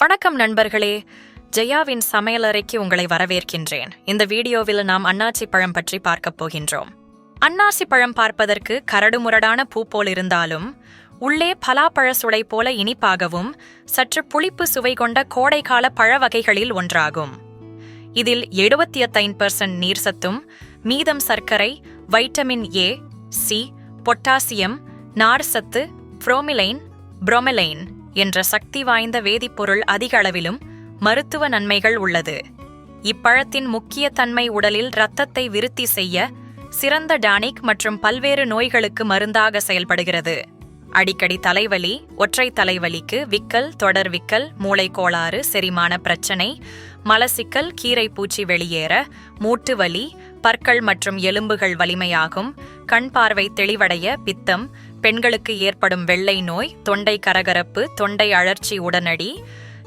வணக்கம் நண்பர்களே. ஜெயாவின் சமையலறைக்கு உங்களை வரவேற்கின்றேன். இந்த வீடியோவில் நாம் அன்னாசி பழம் பற்றி பார்க்கப் போகின்றோம். அன்னாசி பழம் பார்ப்பதற்கு கரடுமுரடான பூ போல் இருந்தாலும் உள்ளே பலாப்பழ சுளை போல இனிப்பாகவும் சற்று புளிப்பு சுவை கொண்ட கோடைக்கால பழ வகைகளில் ஒன்றாகும். இதில் எழுபத்தி எத்தைந்து பர்சன்ட் நீர் சத்தும் மீதம் சர்க்கரை வைட்டமின் ஏ சி பொட்டாசியம் நார் சத்து புரோமிலைன் புரோமிலைன் என்ற சக்தி வாய்ந்த வேதிப்பொருள் அதிக அளவிலும் மருத்துவ நன்மைகள் உள்ளது. இப்பழத்தின் முக்கிய தன்மை உடலில் இரத்தத்தை விருத்தி செய்ய சிறந்த டானிக் மற்றும் பல்வேறு நோய்களுக்கு மருந்தாக செயல்படுகிறது. அடிக்கடி தலைவலி ஒற்றை தலைவலிக்கு விக்கல் தொடர் விக்கல் மூளை கோளாறு செரிமான பிரச்சனை மலசிக்கல் கீரை பூச்சி வெளியேற மூட்டு வலி பற்கள் மற்றும் எலும்புகள் வலிமையாகும் கண் பார்வை தெளிவடைய பித்தம் பெண்களுக்கு ஏற்படும் வெள்ளை நோய் தொண்டை கரகரப்பு தொண்டை அழற்சி உடனடி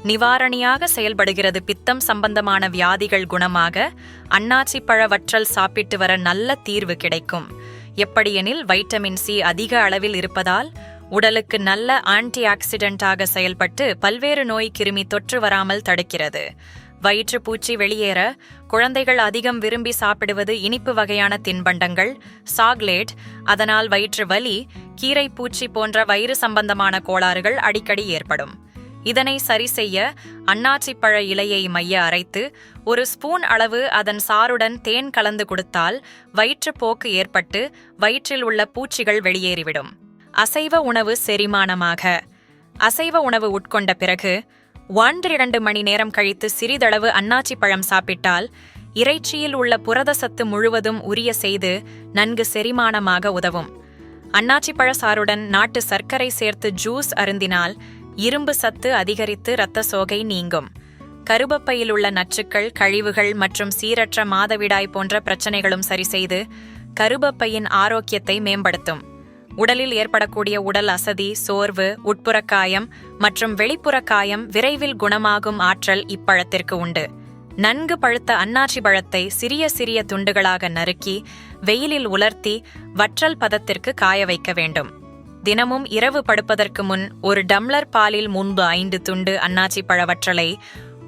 நிவாரணியாக செயல்படுகிறது பித்தம் சம்பந்தமான வியாதிகள் குணமாக அன்னாச்சி பழ வற்றல் சாப்பிட்டு வர நல்ல தீர்வு கிடைக்கும். எப்படியெனில் வைட்டமின் சி அதிக அளவில் இருப்பதால் உடலுக்கு நல்ல ஆன்டி ஆக்சிடென்டாக செயல்பட்டு பல்வேறு நோய் கிருமி தொற்று வராமல் தடுக்கிறது. வயிற்றுப்பூச்சி வெளியேற குழந்தைகள் அதிகம் விரும்பி சாப்பிடுவது இனிப்பு வகையான தின்பண்டங்கள் சாக்லேட் அதனால் வயிற்று வலி கீரை பூச்சி போன்ற வயிறு சம்பந்தமான கோளாறுகள் அடிக்கடி ஏற்படும். இதனை சரி செய்ய அன்னாச்சி பழ இலையை மைய அரைத்து ஒரு ஸ்பூன் அளவு அதன் சாருடன் தேன் கலந்து கொடுத்தால் வயிற்றுப்போக்கு ஏற்பட்டு வயிற்றில் உள்ள பூச்சிகள் வெளியேறிவிடும். அசைவ உணவு செரிமானமாக. அசைவ உணவு உட்கொண்ட பிறகு ஒன்றிரண்டு மணி நேரம் கழித்து சிறிதளவு அன்னாச்சி பழம் சாப்பிட்டால் இறைச்சியில் உள்ள புரத சத்து முழுவதும் உரிய செய்து நன்கு செரிமானமாக உதவும். அன்னாச்சி பழசாருடன் நாட்டு சர்க்கரை சேர்த்து ஜூஸ் அருந்தினால் இரும்பு சத்து அதிகரித்து இரத்த சோகை நீங்கும். கருபப்பையில் உள்ள நச்சுக்கள் கழிவுகள் மற்றும் சீரற்ற மாதவிடாய் போன்ற பிரச்சனைகளும் சரி செய்து கருபப்பையின் ஆரோக்கியத்தை மேம்படுத்தும். உடலில் ஏற்படக்கூடிய உடல் அசதி சோர்வு உட்புறக்காயம் மற்றும் வெளிப்புற காயம் விரைவில் குணமாகும் ஆற்றல் இப்பழத்திற்கு உண்டு. நன்கு பழுத்த அன்னாச்சி பழத்தை சிறிய சிறிய துண்டுகளாக நறுக்கி வெயிலில் உலர்த்தி வற்றல் பதத்திற்கு காய வைக்க வேண்டும். தினமும் இரவு படுப்பதற்கு முன் ஒரு டம்ளர் பாலில் முன்பு ஐந்து துண்டு அன்னாச்சி பழ வற்றலை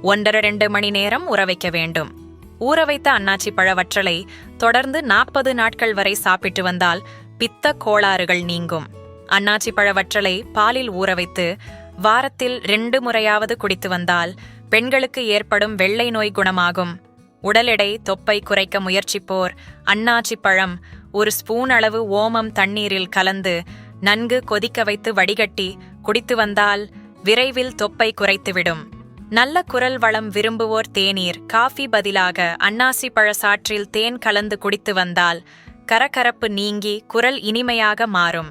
ஒன்றரை ரெண்டு மணி நேரம் உற வைக்க வேண்டும். ஊற வைத்த அன்னாச்சி பழ வற்றலை தொடர்ந்து நாற்பது நாட்கள் வரை சாப்பிட்டு வந்தால் பித்த கோளாறுகள் நீங்கும். அன்னாச்சி பழ வற்றலை பாலில் ஊற வைத்து வாரத்தில் ரெண்டு முறையாவது குடித்து வந்தால் பெண்களுக்கு ஏற்படும் வெள்ளை நோய் குணமாகும். உடல் எடை தொப்பை குறைக்க முயற்சிப்போர் அன்னாச்சி பழம் ஒரு ஸ்பூன் அளவு ஓமம் தண்ணீரில் கலந்து நன்கு கொதிக்க வைத்து வடிகட்டி குடித்து வந்தால் விரைவில் தொப்பை குறைத்துவிடும். நல்ல குரல் வளம் விரும்புவோர் தேநீர். காஃபி பதிலாக அன்னாசி பழ சாற்றில் தேன் கலந்து குடித்து வந்தால் கரகரப்பு நீங்கி குரல் இனிமையாக மாறும்.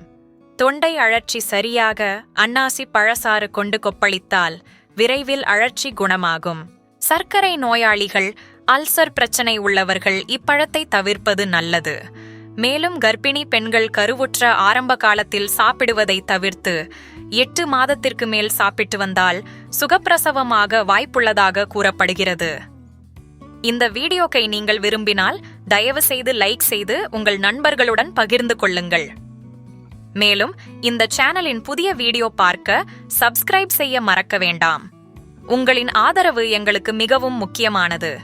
தொண்டை அழற்சி சரியாக அன்னாசி பழசாறு கொண்டு கொப்பளித்தால் விரைவில் அழற்சி குணமாகும். சர்க்கரை நோயாளிகள் அல்சர் பிரச்சனை உள்ளவர்கள் இப்பழத்தை தவிர்ப்பது நல்லது. மேலும் கர்ப்பிணி பெண்கள் கருவுற்ற ஆரம்ப காலத்தில் சாப்பிடுவதை தவிர்த்து எட்டு மாதத்திற்கு மேல் சாப்பிட்டு வந்தால் சுகப்பிரசவமாக வாய்ப்புள்ளதாக கூறப்படுகிறது. இந்த வீடியோக்கை நீங்கள் விரும்பினால் தயவு செய்து லைக் செய்து உங்கள் நண்பர்களுடன் பகிர்ந்து கொள்ளுங்கள். மேலும் இந்த சேனலின் புதிய வீடியோ பார்க்க சப்ஸ்கிரைப் செய்ய மறக்க வேண்டாம். உங்களின் ஆதரவு எங்களுக்கு மிகவும் முக்கியமானது.